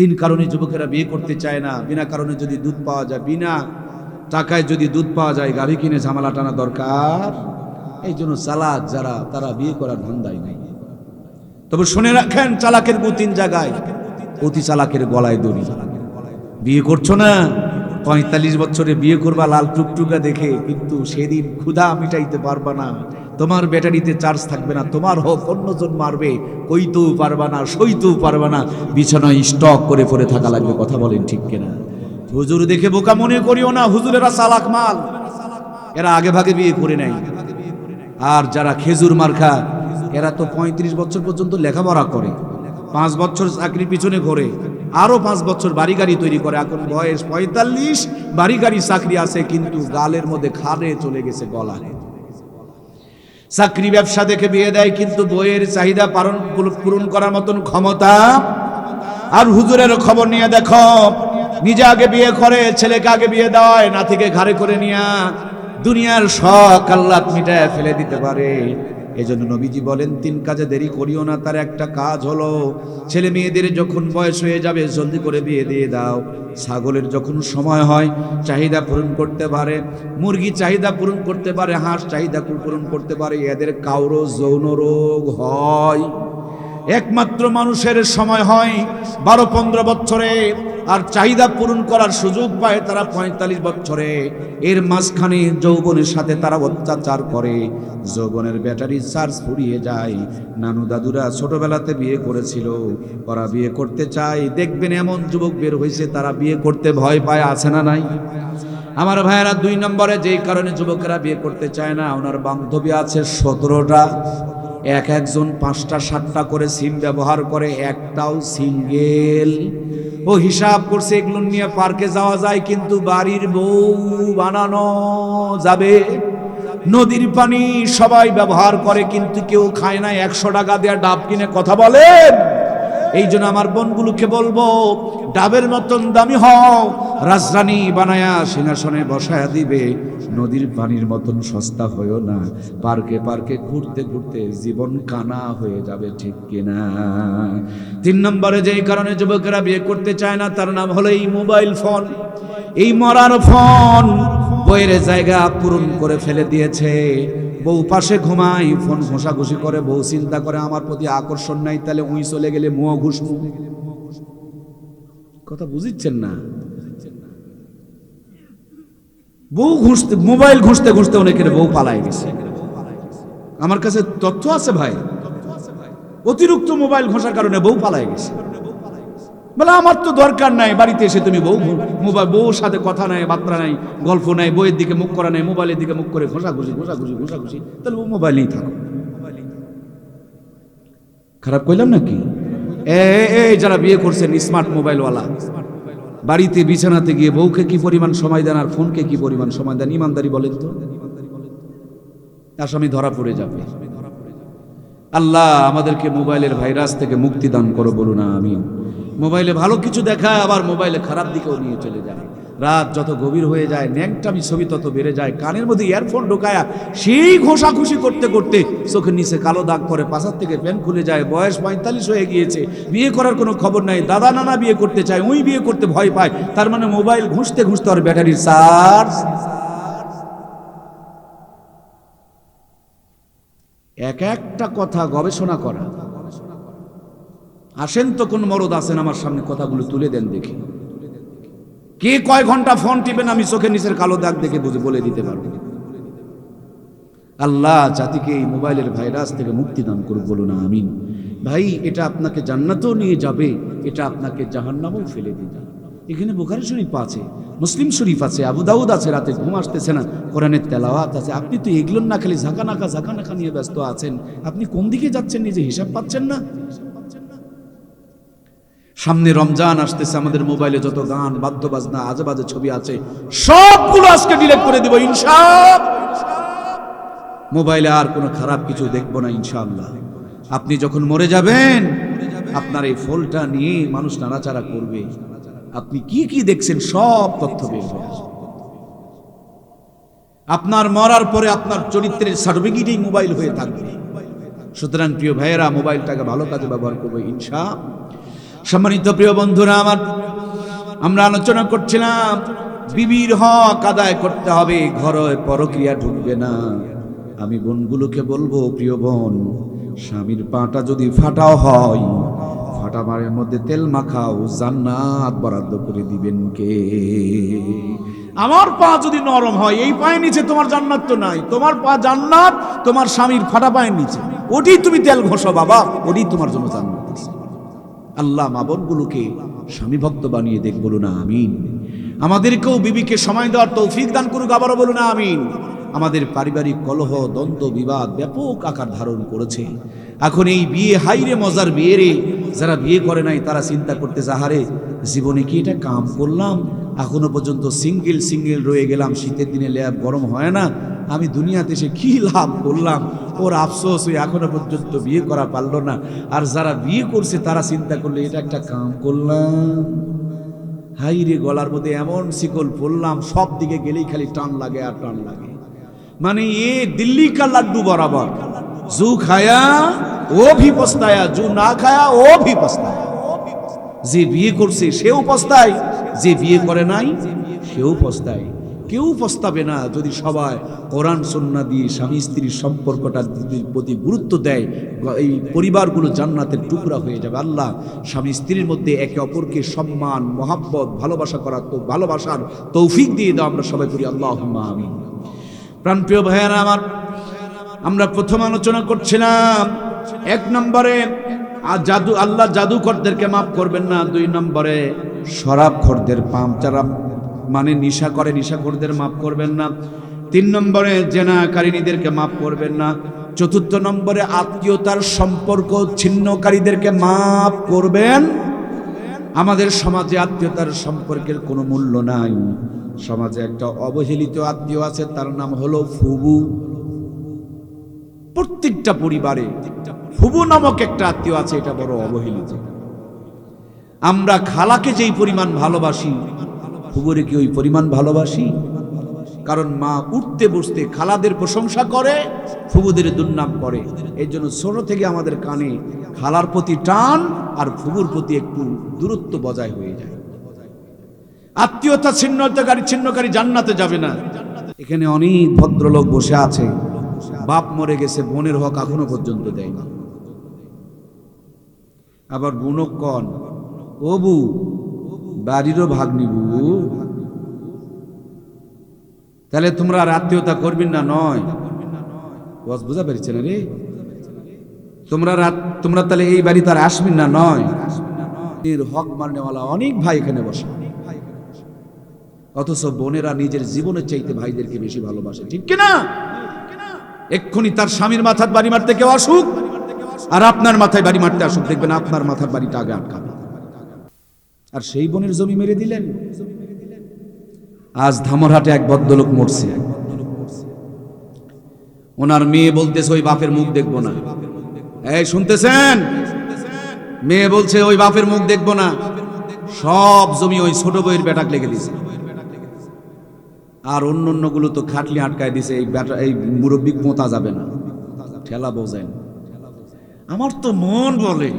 তিন কারণে যুবকেরা বিয়ে করতে চায় না। বিনা কারণে যদি দুধ পাওয়া যায়, বিনা টাকায় যদি দুধ পাওয়া যায়, গাড়ি কিনে ঝামেলা টানা দরকার। এই জন্য চালাক যারা, তারা বিয়ে করার ধান্দাই নেই। তবে শুনে রাখেন, চালাকের গু তিন জায়গায়। অতি চালাকের গলায় দড়ি। বিয়ে করছ না? পঁয়তাল্লিশ বছরে বিয়ে করবা লাল টুকটুকা দেখে, কিন্তু সেদিন ক্ষুধা মিটাইতে পারবা না। তোমার ব্যাটারিতে চার্জ থাকবে না, তোমার হোক অন্যজন মারবে। কইতেও পারবা না, সইতেও পারবা না। বিছানায় স্টক করে পড়ে থাকা লাগবে, কথা বলেন ঠিক কিনা। হুজুর দেখে বোকা মনে করিও না, হুজুরেরা চালাক মাল। এরা আগে ভাগে বিয়ে করে নেয় আর যারা খেজুর মার্খা এরা তো পঁয়ত্রিশ বছর পর্যন্ত লেখাপড়া করে। পাঁচ বছর চাকরির পিছনে ঘোরে আরও পাঁচ বছর বাড়ি গাড়ি তৈরি করে। এখন বয়স পঁয়তাল্লিশ, বাড়ি গাড়ি চাকরি আছে, কিন্তু গালের মধ্যে খারে চলে গেছে গলায়। চাকরি ব্যবসা দেখে বিয়ে দেয়, কিন্তু বইয়ের চাহিদা পালন পূরণ করার মতন ক্ষমতা আর হুজুরের খবর নিয়ে দেখো, নিজে আগে বিয়ে করে, ছেলেকে আগে বিয়ে দেওয়ায়, নাতিকে ঘাড়ে করে নিয়া দুনিয়ার শখ মিটায় ফেলে দিতে পারে। এজন্য নবীজি বলেন, তিন কাজে দেরি করিও না, তার একটা কাজ হলো, ছেলে মেয়েদের যখন বয়স হয়ে যাবে, জলদি করে বিয়ে দিয়ে দাও। ছাগলের যখন সময় হয়, চাহিদা পূরণ করতে পারে, মুরগি চাহিদা পূরণ করতে পারে, হাঁস চাহিদা পূরণ করতে পারে, এদের কাউরো যৌন রোগ হয়। একমাত্র মানুষের সময় হয়, বারো পনেরো বছরে আর চাহিদা পূরণ করার সুযোগ পায় তারা পঁয়তাল্লিশ বছরে। এর মাঝখানে যৌবনের সাথে তারা অত্যাচার করে। যৌবনের ব্যাটারি চার্জ ফুরিয়ে যায়। নানু দাদুরা ছোটবেলাতে বিয়ে করেছিল। ওরা বিয়ে করতে চায়। দেখবেন এমন যুবক বের হয়েছে, তারা বিয়ে করতে ভয় পায়, আছে না নাই? আমার ভাইয়েরা দুই নম্বরে যেই কারণে যুবকেরা বিয়ে করতে চায় না, ওনার বান্ধবী আছে সতেরোটা। এক একজন পাঁচটা, সাতটা করে সিম ব্যবহার করে, একটাও সিঙ্গেল। ও হিসাব করছে, এগুলো নিয়ে পার্কে যাওয়া যায়, কিন্তু বাড়ির বউ বানানো যাবে। নদীর পানি সবাই ব্যবহার করে, কিন্তু কেউ খায় না, একশো টাকা দেওয়া ডাব কিনে কথা বলেন। এই জন্য আমার বোনগুলোকে বলব, ডাবের মতন দামি হও। রাজধানী বানায়া সিংহাসনে বসায়া দিবে, নদীর পানির মতন সস্তা হয়েও না। পার্কে পার্কে ঘুরতে ঘুরতে জীবন কানা হয়ে যাবে ঠিক কিনা। তিন নম্বরে যেই কারণে যুবকেরা বিয়ে করতে চায় না, তার নাম হলো এই মোবাইল ফোন। এই মরার ফোন বইয়ের জায়গা পূরণ করে ফেলে দিয়েছে। বউ পাশে ঘুমাই ফোন ঘষাঘষি করে, বউ চিন্তা করে, আমার প্রতি আকর্ষণ নাই, তাহলে উই চলে গেলে মুহ ঘুষমু কথা বুঝিচ্ছেন না? বউ ঘুষতে মোবাইল ঘুষতে ঘুষতে অনেকের বউ পালাই গেছে। আমার কাছে তথ্য আছে ভাই। অতিরিক্ত মোবাইল ঘষার কারণে বউ পালাই গেছে। বলে আমার তো দরকার নাই বাড়িতে এসে তুমি বউ মোবাইল বউর সাথে কথা নাই বার্তা নাই গল্প নাই বইয়ের দিকে মুখ করা নাই মোবাইলের দিকে মুখ করে ঘষাঘষি ঘষাঘষি ঘষাঘষি তাহলে ও মোবাইলেই থাকো। খারাপ কইলাম নাকি? এ এ, এই যারা বিয়ে করছেন স্মার্ট মোবাইলওয়ালা। বাড়িতে বিছানাতে গিয়ে বউকে কি পরিমাণ সময় দেন আর ফোনকে কি পরিমাণ সময় দেন? ইমানদারি বলেন তো। আসামি ধরা পড়ে যাবে। আল্লাহ আমাদেরকে মোবাইলের ভাইরাস থেকে মুক্তি দান করো বলুন আমি মোবাইলে ভালো কিছু দেখা আবার মোবাইলে খারাপ দিকেও নিয়ে চলে যায়। রাত যত গভীর হয়ে যায়, ন্যাংটামি ছবি তত বেড়ে যায়, কানের মধ্যে ইয়ারফোন ঢোকায়া সেই ঘোষাঘুষি করতে করতে চোখের নিচে কালো দাগ করে পাশার থেকে প্যান খুলে যায়, বয়স পঁয়তাল্লিশ হয়ে গিয়েছে, বিয়ে করার কোনো খবর নাই, দাদা নানা বিয়ে করতে চায় ওই বিয়ে করতে ভয় পায়, তার মানে মোবাইল ঘুষতে ঘুষতে আর ব্যাটারির চার্জ এক একটা কথা গবেষণা করা। আসেন তো কোন মরদ আছেন আমার সামনে কথাগুলো তুলে দেন দেখি। কে কয় ঘণ্টা ফোন টিপেন আমি চোখের নিচের কালো দাগ দেখে বুঝে বলে দিতে পারব? আল্লাহ জাতিকে এই মোবাইলের ভাইরাস থেকে মুক্তি দান করুক বলুন, আমিন। ভাই, এটা আপনাকে জান্নাতেও নিয়ে যাবে, এটা আপনাকে জাহান্নামেও ফেলে দিবে এখানে বুখারি শরীফ আছে, মুসলিম শরীফ আছে, আবু দাউদ আছে, রাতে ঘুম আসতেছে না, কোরআনের তেলাওয়াত আছে। আপনি তো এগুলোর না খালি ঝাঁকা নাকা ঝাঁকা নাকা নিয়ে ব্যস্ত আছেন। আপনি কোন দিকে যাচ্ছেন, নিজে হিসাব পাচ্ছেন না? সামনে রমজান আসতেছে, আমাদের মোবাইলে যত গান বাদ্য বাজনা আজে বাজে ছবি আছে, সবগুলো আজকে ডিলেট করে দিব, ইনশাআল্লাহ। মোবাইলে আর কোনো খারাপ কিছু দেখব না, ইনশাআল্লাহ। আপনি যখন মরে যাবেন, আপনার এই ফলটা নিয়ে মানুষ নাড়াচাড়া করবে। আপনি কি কি দেখছেন, সব তথ্য বের আসবে আপনার মরার পরে আপনার চরিত্রের সার্টিফিকেটই মোবাইল হয়ে থাকবে। সুতরাং প্রিয় ভাইয়েরা, মোবাইলটাকে ভালো কাজে ব্যবহার করবে, ইনশা সম্মানিত প্রিয় বন্ধুরা, আমার আমরা আলোচনা করছিলাম, বিবির হক আদায় করতে হবে ঘরে পরক্রিয়া ঢুকবে না। আমি বোনগুলোকে বলব, প্রিয় বোন, স্বামীর পাটা যদি ফাটাও হয়, ফাটা মারের মধ্যে তেল মাখাও, জান্নাত বরাদ্দ করে দিবেন কে? আমার পা যদি নরম হয়, এই পায়ের নিচে তোমার জান্নাত তো নাই। তোমার পা জান্নাত, তোমার স্বামীর ফাটা পায়ের নিচে। ওটি তুমি তেল ঘষো, বাবা, ওটি তোমার জন্য জান্নাত। আল্লাহ মাবনগুলোকে স্বামী ভক্ত বানিয়ে দেখ বলো না আমিন। আমাদেরকেও বিবিকে সময় দেওয়ার তৌফিক দান করুক, আবারও বলো না আমিন। আমাদের পারিবারিক কলহ, দ্বন্দ্ব, বিবাদ ব্যাপক আকার ধারণ করেছে। এখন এই বিয়ে হাইরে মজার বিয়ে রে যারা বিয়ে করে নাই, তারা চিন্তা করতে যাহারে জীবনে কি এটা কাম করলাম? এখনও পর্যন্ত সিঙ্গেল সিঙ্গেল রয়ে গেলাম, শীতের দিনে ল্যাব গরম হয় না আমি দুনিয়াতে এসে কি লাভ করলাম? ওর আফসোস হয়ে এখনও পর্যন্ত বিয়ে করা পারল না। আর যারা বিয়ে করছে, তারা চিন্তা করলে, এটা একটা কাম করলাম। হাই রে গলার মধ্যে এমন শিকল পড়লাম, সব দিকে গেলেই খালি টান লাগে আর টান লাগে। মানে এ দিল্লি কা লাড্ডু বরাবর। জু খায়া, ও ভি পস্তায়া, জু না খায়া, ও ভি পস্তায়া। যে বিয়ে করছে, সেও পস্তায়, যে বিয়ে করে নাই, সেও পস্তায়। কেউ পস্তাবে না যদি সবাই কোরআন সন্না দিয়ে স্বামী স্ত্রীর সম্পর্কটার প্রতি গুরুত্ব দেয়, এই পরিবারগুলো জান্নাতের টুকরা হয়ে যাবে। আল্লাহ স্বামী স্ত্রীর মধ্যে একে অপরকে সম্মান, মহাব্বত, ভালোবাসা করার তো ভালোবাসার তৌফিক দিয়ে দাও আমরা সবাই করি আল্লাহ আমি প্রাণপ্রিয় ভাইয়ারা আমার, আমরা প্রথম আলোচনা করছিলাম এক নম্বরে, আর জাদু আল্লাহ জাদুকরদেরকে মাফ করবেন না, দুই নম্বরে শরাব খরদের পাম্প যারা মানে নিশা করে, নিশাখোরদের মাফ করবেন না। তিন নম্বরে জেনাকারিনীদেরকে মাফ করবেন না। চতুর্থ নম্বরে আত্মীয়তার সম্পর্ক ছিন্নকারীদেরকে মাফ করবেন। আমাদের সমাজে আত্মীয়তার সম্পর্কের কোনো মূল্য নাই। সমাজে একটা অবহেলিত আত্মীয় আছে, তার নাম হলো ফুবু। প্রত্যেকটা পরিবারে ফুবু নামক একটা আত্মীয় আছে, এটা বড় অবহেলিত। আমরা খালাকে যেই পরিমাণ ভালোবাসি ফুবুরে কি ওই পরিমাণ ভালোবাসি? কারণ মা উঠতে বসতে খালাদের প্রশংসা করে, ফুবুদের দুর্নাম করে। এই জন্য ছোট থেকে আমাদের কানে খালার প্রতি টান আর ফুবুর প্রতি একটু দূরত্ব বজায় হয়ে যায়। আত্মীয়তা ছিন্নতাকারী ছিন্নকারী জান্নাতে যাবে না। এখানে অনেক ভদ্রলোক বসে আছে। বাপ মরে গেছে, বোনের হক এখনও পর্যন্ত দেয় না আবার বোনক কন, ও বু বাড়িরও ভাগ নিবু। তাহলে তোমরা আর আত্মীয়তা করবি না, নয়। বস, বুঝা পেরেছে না রে তোমরা রাত, তোমরা তাহলে এই বাড়ি তার আসবেন না, নয়। হক মারনেওয়ালা অনেক ভাই এখানে বসে। অথচ বোনেরা নিজের জীবনের চাইতে ভাইদেরকে বেশি ভালোবাসে, ঠিক কিনা? এক্ষুনি তার স্বামীর মাথার বাড়ি মারতে কেউ আসুক, আর আপনার মাথায় বাড়ি মারতে আসুক, দেখবেন আপনার মাথার বাড়িটা আগে আটকাবে। আর সেই বোনের জমি মেরে দিলেন। আজ ধামরহাটে এক ভদ্রলোক মরছে। ওনার মেয়ে বলতেছে, ওই বাপের মুখ দেখব না। এই, শুনতেছেন? মেয়ে বলছে, ওই বাপের মুখ দেখব না। সব জমি ওই ছোট বইয়ের বেটাক লেগে দিছে। আর অন্য অন্যগুলো তো খাটলি আটকায় দিছে, এই বেটা, এই মুরব্বী পোঁতা যাবে না। ঠেলা বোঝেন। আমার তো মন বলে।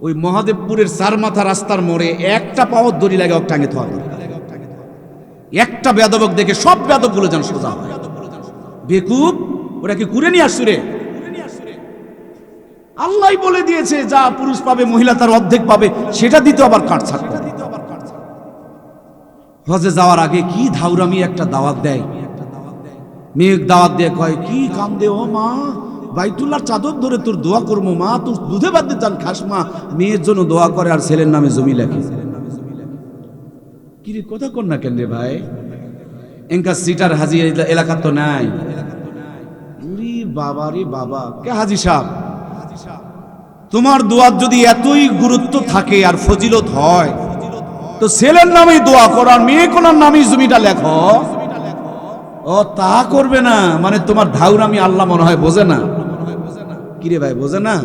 ওই মহাদেবপুরের চার মাথা রাস্তার মোড়ে একটা পাওয়ার দড়ি লাগে টাঙে থাকা একটা বেদবক দেখে সব বেদবগুলো যেন সোজা বেকুব ওরা কি কুড়ে নিয়ে আসছে রে? আল্লাহ বলে দিয়েছে, যা পুরুষ পাবে, মহিলা তার অর্ধেক পাবে, সেটা দিতে আবার কাট ছাড় হজে যাওয়ার আগে কি ধাউরামি একটা দাওয়াত দেয়? মেয়ে দাওয়াত দিয়ে কয়, কি কাম দে ও মা বাইতুল্লার চাদর ধরে তোর দোয়া করব, মা, তোর দুধে বাদ চান খাস, মা। মেয়ের জন্য দোয়া করে আর ছেলের নামে জমি লেখে। কিরে কথা কর না কেন রে ভাই? এঙ্কা সিটার হাজি এলাকা তো নাই। বাবা বাবা, কে হাজি সাহেব? তোমার দোয়ার যদি এতই গুরুত্ব থাকে আর ফজিলত হয়, তো ছেলের নামেই দোয়া করো আর মেয়ে কোনার নামেই জমিটা লেখো। ও, তা করবে না মানে তোমার ধাউরামি আল্লাহ মনে হয় বোঝে না। কিরে ভাই, বোঝে না?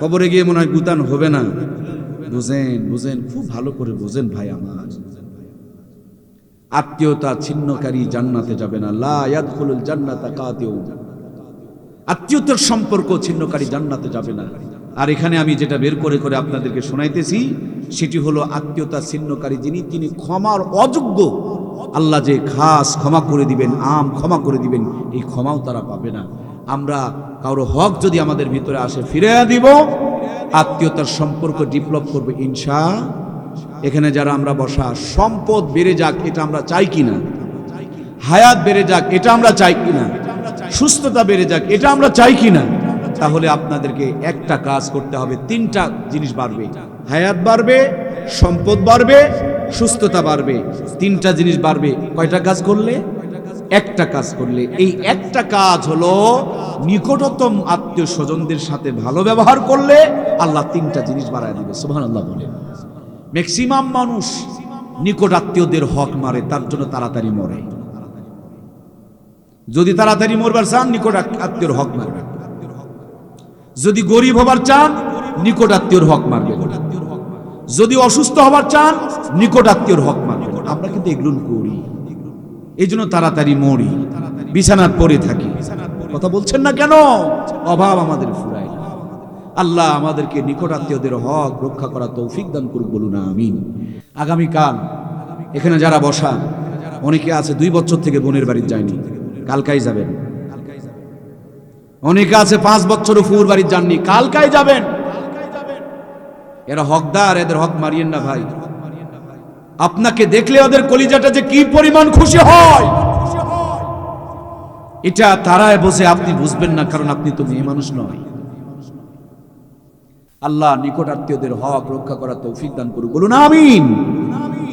খবরে গিয়ে মনে হয় গুতান হবে না। বুঝেন বুঝেন, খুব ভালো করে বোঝেন ভাই আমার। আত্মীয়তা ছিন্নকারী জান্নাতে যাবে না। লা জান্নাতা কাতিউ। আত্মীয়তার সম্পর্ক ছিন্নকারী জান্নাতে যাবে না। আর এখানে আমি যেটা বের করে করে আপনাদেরকে শোনাইতেছি, সেটি হলো আত্মীয়তা ছিন্নকারী যিনি, তিনি ক্ষমার অযোগ্য। আল্লাহ যে খাস ক্ষমা করে দিবেন, আম ক্ষমা করে দিবেন, এই ক্ষমাও তারা পাবে না। আমরা কারও হক যদি আমাদের ভিতরে আসে ফিরে দিব। আত্মীয়তার সম্পর্ক ডেভেলপ করবে ইনশা। এখানে যারা আমরা বসা, সম্পদ বেড়ে যাক, এটা আমরা চাই কিনা? হায়াত বেড়ে যাক, এটা আমরা চাই কিনা? সুস্থতা বেড়ে যাক, এটা আমরা চাই কিনা? তাহলে আপনাদেরকে একটা কাজ করতে হবে, তিনটা জিনিস বাড়বে। হায়াত বাড়বে, সম্পদ বাড়বে, সুস্থতা বাড়বে। তিনটা জিনিস বাড়বে। কয়টা কাজ করলে? একটা কাজ করলে, এই একটা কাজ হলো নিকটতম আত্মীয় স্বজনদের সাথে ভালো ব্যবহার করলে আল্লাহ তিনটা জিনিস বাড়ায় দিবে সুবহান আল্লাহ বলে। ম্যাক্সিমাম মানুষ নিকট আত্মীয়দের হক মারে, তার জন্য তাড়াতাড়ি মরে। যদি তাড়াতাড়ি মরবার চান, নিকট আত্মীয়র হক মারবে যদি গরিব হবার চান, নিকট আত্মীয়র হক মারবে যদি অসুস্থ হবার চান, নিকট আত্মীয়র হক মারবে আমরা কিন্তু এগুলো করি। এই জন্য তাড়াতাড়ি মরি। বিছানার পরে থাকি। কথা বলছেন না কেন? অভাব আমাদের ফুরায়। আল্লাহ আমাদেরকে নিকট আত্মীয়দের হক রক্ষা করা তৌফিক দান করুক বলুন, আমিন। আগামীকাল এখানে যারা বসা, অনেকে আছে দুই বছর থেকে বোনের বাড়ি যায়নি, কালকাই যাবেন। অনেকে আছে পাঁচ বছরও ফুর বাড়ি যাননি, কালকাই যাবেন। এরা হকদার, এদের হক মারিয়েন না ভাই। আপনাকে দেখলে ওদের কলিজাটা যে কি পরিমাণ খুশি হয়। এটা তারায় বসে আপনি বুঝবেন না, কারণ আপনি তো মেয়ে মানুষ নয়। আল্লাহ নিকট আত্মীয়দের হক রক্ষা করা তৌফিক দান করুক। বলুন, আমিন।